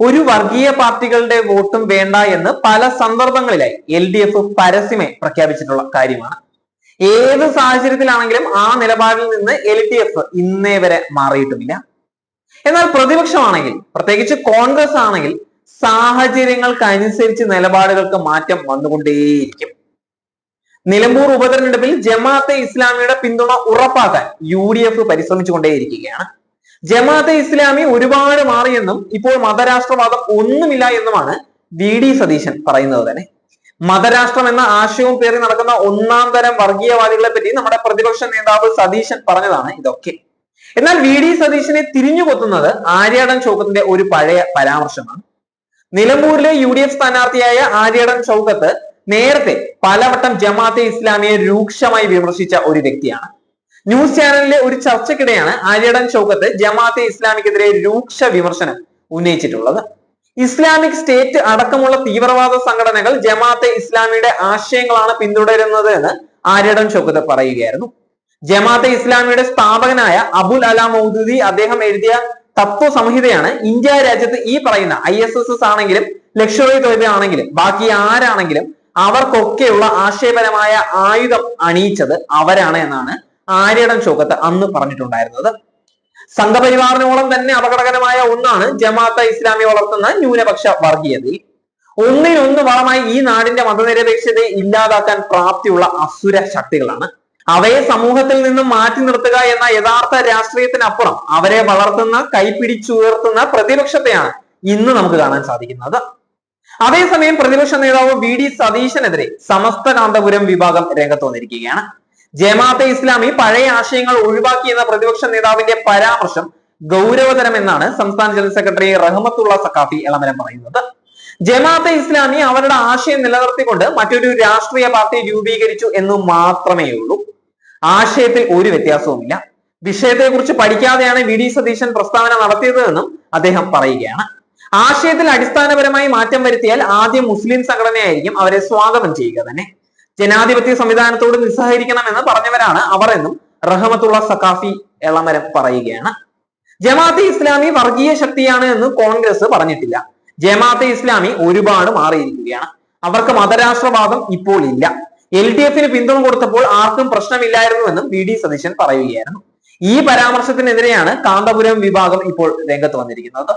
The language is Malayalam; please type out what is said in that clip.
ഒരു വർഗീയ പാർട്ടികളുടെ വോട്ടും വേണ്ട എന്ന് പല സന്ദർഭങ്ങളിലായി എൽ ഡി എഫ് പരസ്യമേ പ്രഖ്യാപിച്ചിട്ടുള്ള കാര്യമാണ്. ഏത് സാഹചര്യത്തിലാണെങ്കിലും ആ നിലപാടിൽ നിന്ന് എൽ ഡി എഫ് ഇന്നേ വരെ മാറിയിട്ടുമില്ല. എന്നാൽ പ്രതിപക്ഷമാണെങ്കിൽ പ്രത്യേകിച്ച് കോൺഗ്രസ് ആണെങ്കിൽ സാഹചര്യങ്ങൾക്കനുസരിച്ച് നിലപാടുകൾക്ക് മാറ്റം വന്നുകൊണ്ടേയിരിക്കും. നിലമ്പൂർ ഉപതെരഞ്ഞെടുപ്പിൽ ജമാഅത്തെ ഇസ്ലാമിയുടെ പിന്തുണ ഉറപ്പാക്കാൻ യു ഡി എഫ് പരിശ്രമിച്ചുകൊണ്ടേയിരിക്കുകയാണ്. ജമാഅത്തെ ഇസ്ലാമി ഒരുപാട് മാറിയെന്നും ഇപ്പോൾ മതരാഷ്ട്രവാദം ഒന്നുമില്ല എന്നുമാണ് വി ഡി സതീശൻ പറയുന്നത് തന്നെ. മതരാഷ്ട്രം എന്ന ആശയവും പേറി നടക്കുന്ന ഒന്നാം തരം വർഗീയവാദികളെ പറ്റി നമ്മുടെ പ്രതിപക്ഷ നേതാവ് സതീശൻ പറഞ്ഞതാണ് ഇതൊക്കെ. എന്നാൽ വി ഡി സതീശനെ തിരിഞ്ഞു കൊത്തുന്നത് ആര്യാടൻ ചൗക്കത്തിന്റെ ഒരു പഴയ പരാമർശമാണ്. നിലമ്പൂരിലെ യു ഡി എഫ് സ്ഥാനാർത്ഥിയായ ആര്യാടൻ ചൗക്കത്ത് നേരത്തെ പലവട്ടം ജമാഅത്തെ ഇസ്ലാമിയെ രൂക്ഷമായി വിമർശിച്ച ഒരു വ്യക്തിയാണ്. ന്യൂസ് ചാനലിലെ ഒരു ചർച്ചയ്ക്കിടെയാണ് ആര്യടൻ ചൗക്കത്ത് ജമാഅത്തെ ഇസ്ലാമിക്കെതിരെ രൂക്ഷ വിമർശനം ഉന്നയിച്ചിട്ടുള്ളത്. ഇസ്ലാമിക് സ്റ്റേറ്റ് അടക്കമുള്ള തീവ്രവാദ സംഘടനകൾ ജമാഅത്തെ ഇസ്ലാമിയുടെ ആശയങ്ങളാണ് പിന്തുടരുന്നത് എന്ന് ആര്യടൻ ചൗക്കത്ത് പറയുകയായിരുന്നു. ജമാഅത്തെ ഇസ്ലാമിയുടെ സ്ഥാപകനായ അബുൽ അല മൗദൂദി അദ്ദേഹം എഴുതിയ തത്വ സംഹിതയാണ് ഇന്ത്യ രാജ്യത്ത് ഈ പറയുന്ന ഐ എസ് എസ് എസ് ആണെങ്കിലും ലക്ഷറി തൊഴിൽ ആണെങ്കിലും ബാക്കി ആരാണെങ്കിലും അവർക്കൊക്കെയുള്ള ആശയപരമായ ആയുധം അണിയിച്ചത് അവരാണ് എന്നാണ് ആര്യടൻ ചോക്കത്ത് അന്ന് പറഞ്ഞിട്ടുണ്ടായിരുന്നത്. സംഘപരിവാറിനോളം തന്നെ അപകടകരമായ ഒന്നാണ് ജമാഅത്തെ ഇസ്ലാമി വളർത്തുന്ന ന്യൂനപക്ഷ വർഗീയതയിൽ. ഒന്നിനൊന്ന് വളമായി ഈ നാടിന്റെ മതനിരപേക്ഷതയെ ഇല്ലാതാക്കാൻ പ്രാപ്തിയുള്ള അസുര ശക്തികളാണ്. അവയെ സമൂഹത്തിൽ നിന്നും മാറ്റി നിർത്തുക എന്ന യഥാർത്ഥ രാഷ്ട്രീയത്തിനപ്പുറം അവരെ വളർത്തുന്ന കൈപിടിച്ചുയർത്തുന്ന പ്രതിപക്ഷത്തെയാണ് ഇന്ന് നമുക്ക് കാണാൻ സാധിക്കുന്നത്. അതേസമയം പ്രതിപക്ഷ നേതാവ് വി ഡി സതീശനെതിരെ സമസ്ത കാന്തപുരം വിഭാഗം രംഗത്ത് വന്നിരിക്കുകയാണ്. ജമാഅത്തെ ഇസ്ലാമി പഴയ ആശയങ്ങൾ ഒഴിവാക്കി എന്ന പ്രതിപക്ഷ നേതാവിന്റെ പരാമർശം ഗൗരവതരമെന്നാണ് സംസ്ഥാന ജനറൽ സെക്രട്ടറി റഹ്മത്തുള്ള സക്കാഫി എളമരം പറയുന്നത്. ജമാഅത്തെ ഇസ്ലാമി അവരുടെ ആശയം നിലനിർത്തിക്കൊണ്ട് മറ്റൊരു രാഷ്ട്രീയ പാർട്ടി രൂപീകരിച്ചു എന്ന് മാത്രമേ ഉള്ളൂ. ആശയത്തിൽ ഒരു വ്യത്യാസവുമില്ല. വിഷയത്തെക്കുറിച്ച് പഠിക്കാതെയാണ് വി ഡി സതീശൻ പ്രസ്താവന നടത്തിയതെന്നും അദ്ദേഹം പറയുകയാണ്. ആശയത്തിൽ അടിസ്ഥാനപരമായി മാറ്റം വരുത്തിയാൽ ആദ്യം മുസ്ലിം സംഘടനയായിരിക്കും അവരെ സ്വാഗതം ചെയ്യുക തന്നെ. ജനാധിപത്യ സംവിധാനത്തോട് നിസ്സഹരിക്കണമെന്ന് പറഞ്ഞവരാണ് അവർ എന്നും റഹമത്തുള്ള സഖാഫി എളമരം പറയുകയാണ്. ജമാഅത്തെ ഇസ്ലാമി വർഗീയ ശക്തിയാണ് എന്ന് കോൺഗ്രസ് പറഞ്ഞിട്ടില്ല. ജമാഅത്തെ ഇസ്ലാമി ഒരുപാട് മാറിയിരിക്കുകയാണ്. അവർക്ക് മതരാഷ്ട്രവാദം ഇപ്പോൾ ഇല്ല. എൽ ഡി എഫിന് പിന്തുണ കൊടുത്തപ്പോൾ ആർക്കും പ്രശ്നമില്ലായിരുന്നുവെന്നും വി ഡി സതീശൻ പറയുകയായിരുന്നു. ഈ പരാമർശത്തിനെതിരെയാണ് കാന്തപുരം വിഭാഗം ഇപ്പോൾ രംഗത്ത് വന്നിരിക്കുന്നത്.